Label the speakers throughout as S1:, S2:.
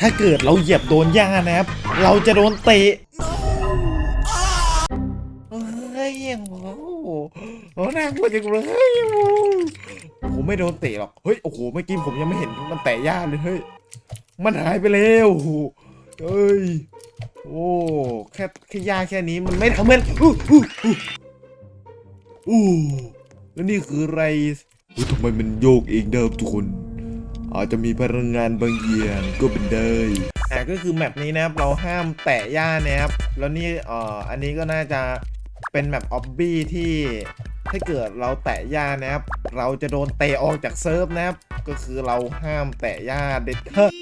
S1: ถ้าเกิดเราเหยียบโดนหญ้านะครับ เราจะโดนเตะเฮ้ยโอ้โหน่ากลัวจังเลยผมไม่โดนเตะหรอก เฮ้ย โอ้โห เมื่อกี้ผมยังไม่เห็นมันแตะหญ้าเลย เฮ้ย มันหายไปแล้วเฮ้ย โอ้ แค่แค่หญ้าแค่นี้มันไม่ทำให้อู้อู้อู้อู้แล้วนี่คืออะไรเฮ้ยทำไมมันโยกเองได้ครับทุกคน อาจจะมีพลังงานบางอย่างก็เป็นได้อ่าก็คือแมปนี้นะครับเราห้ามแตะหญ้านะครับแล้วนี่เอ่ออันนี้ก็น่าจะเป็นแมปออบบี้ที่ถ้าเกิดเราแตะหญ้านะครับ เราจะโดนเตะออกจากเซิร์ฟนะครับ ก็คือเราห้ามแตะหญ้าเด็ดขาด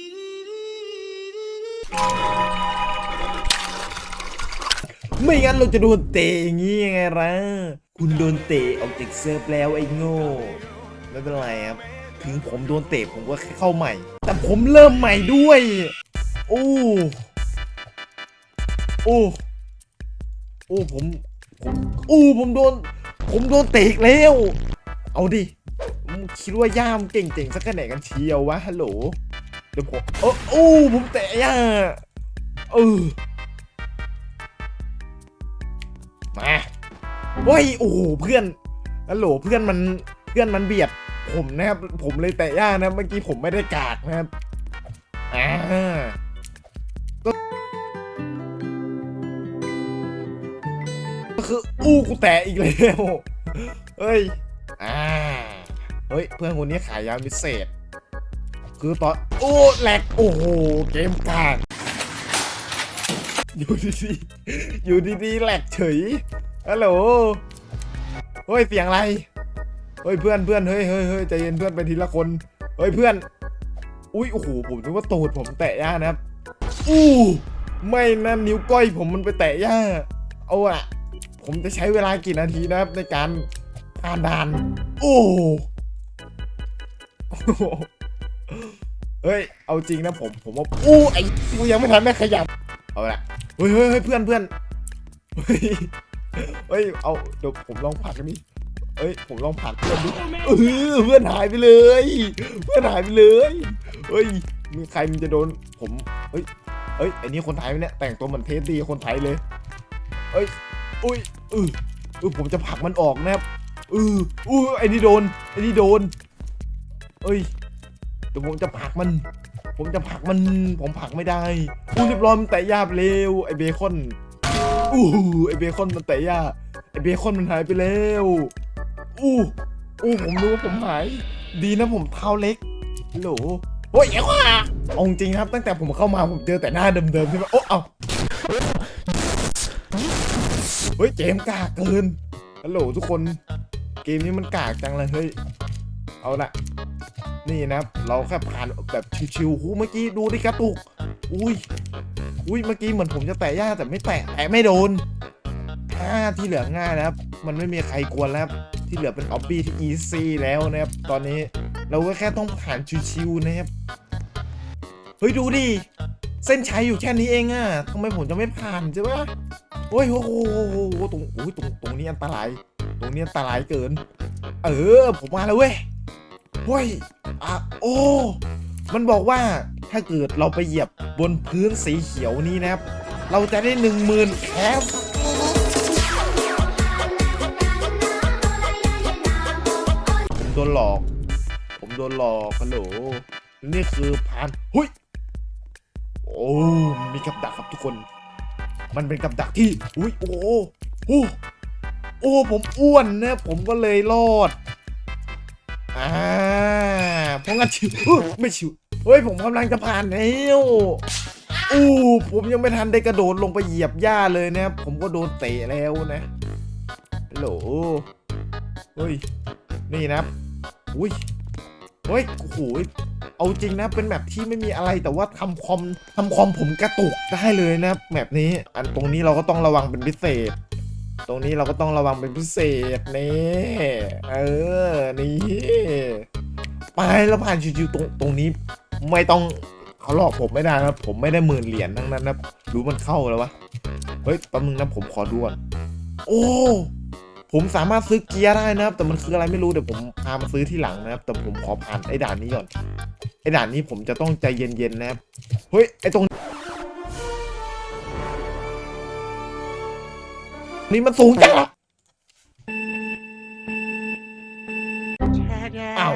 S1: ไม่งั้นเราจะโดนเตะอย่างนี้ยังไงล่ะคุณโดนเตะออกจากเซิร์ฟแล้วไอ้โง่ ไม่เป็นไรครับ ถึงผมโดนเตะผมก็แค่เข้าใหม่ แต่ผมเริ่มใหม่ด้วย โอ้โอ้โอ้ผมผมอู้ผมโดน ผมโดนเตะอีกแล้ว เอาดิคิดว่าย่ามเก่งๆสักแค่ไหนกันเชียววะฮัลโหลเดี๋ยวผมเอออู้ผมเตะย่าเออมาเฮ้ยโอ้เพื่อนฮัลโหลเพื่อนมันเพื่อนมันเบียด ผมนะครับ ผมเลยแตะย่านะ เมื่อกี้ผมไม่ได้กากนะครับ อ่าก็คืออู้กูแตะอีกแล้วเฮ้ย อ่า เฮ้ย เพื่อนคนนี้ขายยาพิเศษ คือตอน โอ้แหลก โอ้โห เกมกากอยู่ดีๆอยู่ดีๆแหลกเฉยฮัลโหล เฮ้ย เสียงอะไร เฮ้ยเพื่อนเพื่อนเฮ้ยเฮ้ยเฮ้ยใจเย็นเพื่อนไปทีละคน เฮ้ยเพื่อน อุ้ยโอ้โหผมนึกว่าตูดผมแตะย่านะครับ อู้ไม่นะนิ้วก้อยผมมันไปแตะย่า เอาอะผมจะใช้เวลากี่นาทีนะครับในการผ่านด่าน โอ้โหเฮ้ย เอาจริงนะผม ผมว่าอู้ไอ้กูยังไม่ทันได้ขยับ เอาละเฮ้ยเฮ้ยเพื่อนเพื่อนเฮ้ยเฮ้ยเอาเดี๋ยวผมลองผักกันดิ เอ้ยผมลองผ่านเพื่อนดูเออเพื่อนหายไปเลย เพื่อนหายไปเลยเฮ้ยมีใครมันจะโดนผมเฮ้ยเอ้ยไอ้นี่คนไทยไหมเนี่ยแต่งตัวเหมือนเทสดีคนไทยเลยเอ้ยอุ้ยเออเออผมจะผลักมันออกนะครับเอออู้ไอ้นี่โดนไอ้นี่โดน เอ้ยเดี๋ยวผมจะผลักมัน ผมจะผลักมันผมผลักไม่ได้อู้เรียบร้อยมันแตะยาบเร็วไอ้เบคอนอู้ไอ้เบคอนมันแตะยาไอ้เบคอนมันหายไปแล้ว อู้อู้ผมรู้ว่าผมหาย ดีนะผมเท้าเล็กฮัลโหลโอ้ยเอ้ว่าเอาจริงครับตั้งแต่ผมเข้ามาผมเจอแต่หน้าเดิมๆใช่ไหมโอ้เอาเฮ้ยเกมกากเกินฮัลโหลทุกคนเกมนี้มันกากจังเลยเฮ้ยเอาละนี่นะเราแค่ผ่านแบบชิวๆหูเมื่อกี้ดูดิกระตุก อุ้ยอุ้ยเมื่อกี้เหมือนผมจะแตะย่าแต่ไม่แตะแตะไม่โดนอ่าที่เหลือง่ายนะครับ มันไม่มีใครกวนแล้ว ที่เหลือเป็นออบบี้ที่อีซี่แล้วนะครับ ตอนนี้เราก็แค่ต้องผ่านชิวๆนะครับ เฮ้ย ดูดิ เส้นชัยอยู่แค่นี้เองอะทำไมผมจะไม่ผ่านใช่ปะโอ้ยโอ้โหตรงโอ้ยตรงตรงนี้อันตราย ตรงนี้อันตรายเกิน เออ ผมมาแล้วเว้ยเฮ้ยอะโอ้ มันบอกว่าถ้าเกิดเราไปเหยียบบนพื้นสีเขียวนี้นะครับ เราจะได้หนึ่งหมื่นแคป โดนหลอก ผมโดนหลอกฮัลโหลนี่คือผ่านหุยโอ้มีกับดักครับทุกคน มันเป็นกับดักที่อุ้ยโอ้โหโอ้โอ้ผมอ้วนนะผมก็เลยรอดอ่าเพราะงั้นชิวไม่ชิวเฮ้ยผมกำลังจะผ่านแล้วอู้ผมยังไม่ทันได้กระโดดลงไปเหยียบหญ้าเลยนะผมก็โดนเตะแล้วนะฮัลโหลเฮ้ย นี่นะ อุ้ยเฮ้ยโอ้โหเอาจริงนะเป็นแบบที่ไม่มีอะไรแต่ว่าทำคอมทำคอมผมกระตุกได้เลยนะแบบนี้ อันตรงนี้เราก็ต้องระวังเป็นพิเศษ ตรงนี้เราก็ต้องระวังเป็นพิเศษนี่เออนี่ไปแล้วผ่านชิวๆตรงตรงนี้ไม่ต้องเขาหลอกผมไม่ได้นะผมไม่ได้หมื่นเหรียญทั้งนั้นนะรู้มันเข้าแล้ววะเฮ้ยแป๊บนึงนะผมขอดูก่อนโอ้ ผมสามารถซื้อเกียร์ได้นะครับ แต่มันคืออะไรไม่รู้เดี๋ยวผมพามาซื้อที่หลังนะครับ แต่ผมขอผ่านไอ้ด่านนี้ก่อนอ้ด่านนี้ผมจะต้องใจเย็นๆนะครับ เฮ้ย ไอ้ตรงนี่มันสูงจังอะอ้าว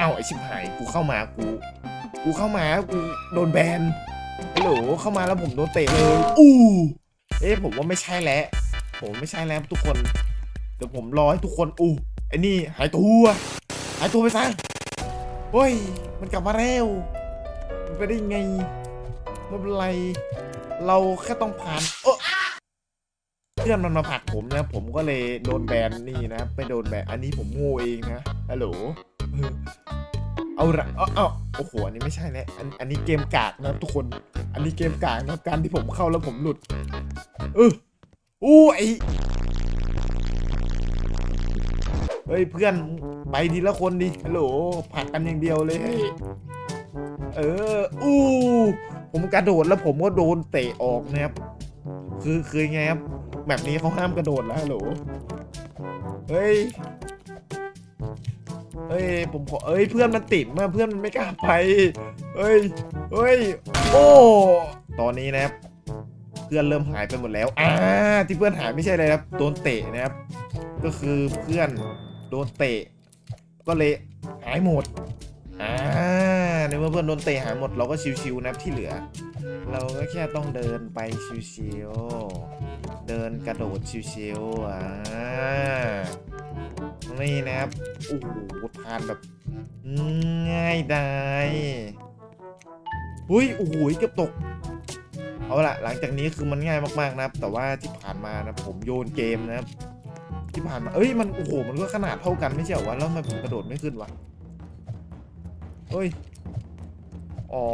S1: อ้าวไอชิบหาย กูเข้ามา กู กูเข้ามา กูโดนแบนฮัลโหลเข้ามาแล้วผมโดนเตะเลย อู้ เอ๊ะผมว่าไม่ใช่แล้วผมไม่ใช่แล้วทุกคน เดี๋ยวผมรอให้ทุกคนอู้ไอ้นี่หายตัวหายตัวไปซะเฮ้ย มันกลับมาแล้วมันไปได้ไงไม่เป็นไร เราแค่ต้องผ่านเออเพื่อนมันมาผลักผมนะ ผมก็เลยโดนแบนนี่นะไปโดนแบนอันนี้ผมโง่เองนะฮัลโหลเอาละเอาเอาโอ้โห อันนี้ไม่ใช่แล้วอันอันนี้เกมกากนะทุกคน อันนี้เกมกากนะครับการที่ผมเข้าแล้วผมหลุด เอออู้ไอ เฮ้ยเพื่อนไปทีละคนดิฮัลโหลผักกันอย่างเดียวเลย เออ อู้ ผมกระโดดแล้วผมก็โดนเตะออกนะครับ คือคือไงครับ แบบนี้เขาห้ามกระโดดแล้วฮัลโหล เฮ้ย เฮ้ยผมขอเอ้ยเพื่อนมันติดมาเพื่อนมันไม่กล้าไป เฮ้ย เฮ้ย โอ้ ตอนนี้นะครับเพื่อนเริ่มหายไปหมดแล้ว อ่า ที่เพื่อนหายไม่ใช่เลยครับ โดนเตะนะครับ ก็คือเพื่อน โดนเตะ ก็เลยหายหมดอ่าในเมื่อเพื่อนโดนเตะหายหมดเราก็ชิวๆนะครับที่เหลือ เราก็แค่ต้องเดินไปชิวๆเดินกระโดดชิวๆอ่านี่นะครับโอ้โหทานแบบง่ายดายเฮ้ยโอ้โหเกือบตกเอาละหลังจากนี้คือมันง่ายมากๆนะครับ แต่ว่าที่ผ่านมานะผมโยนเกมนะครับ ที่ผ่านมาเอ้ยมันโอ้โหมันก็ขนาดเท่ากันไม่ใช่เหรอวะแล้วทำไมผมกระโดดไม่ขึ้นวะเฮ้ยอ๋อ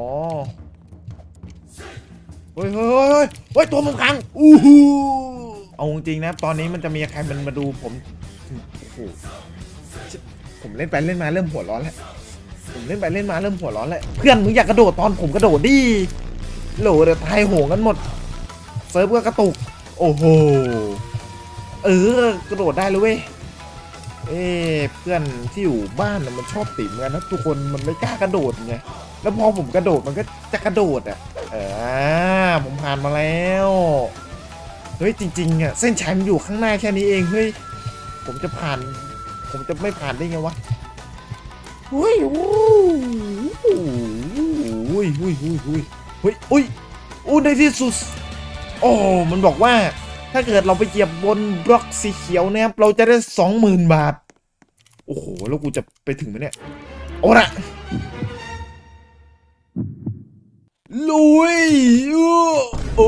S1: เฮ้ยเฮ้ยเฮ้ยเฮ้ยตัวมันพังอู้หูเอาจริงๆนะตอนนี้มันจะมีใครมันมาดูผมโอ้โหผมเล่นไปเล่นมาเริ่มหัวร้อนแล้วผมเล่นไปเล่นมาเริ่มหัวร้อนแล้วเพื่อนมึงอยากกระโดดตอนผมกระโดดดิโหลเดี๋ยวทายโหงกันหมดเซิร์ฟก็กระตุก โอ้โห เออกระโดดได้เลยเว้ยเอ้เพื่อนที่อยู่บ้านมันชอบติ่มกันนะทุกคนมันไม่กล้ากระโดดไงแล้วพอผมกระโดดมันก็จะกระโดดอะเออผมผ่านมาแล้วเฮ้ยจริงๆอะเส้นชัยมันอยู่ข้างหน้าแค่นี้เองเฮ้ยผมจะผ่าน ผมจะไม่ผ่านได้ไงวะเฮ้ยโอ้โหอุ้ยอุ้ยอุ้ยอุ้ยเฮ้ยอุ้ยอู้ในที่สุดโอ้มันบอกว่า ถ้าเกิดเราไปเหยียบบนบล็อกสีเขียวนะครับเราจะได้สองหมื่นบาท โอ้โห แล้วกูจะไปถึงไหมเนี่ยโอ้ละลุยอู้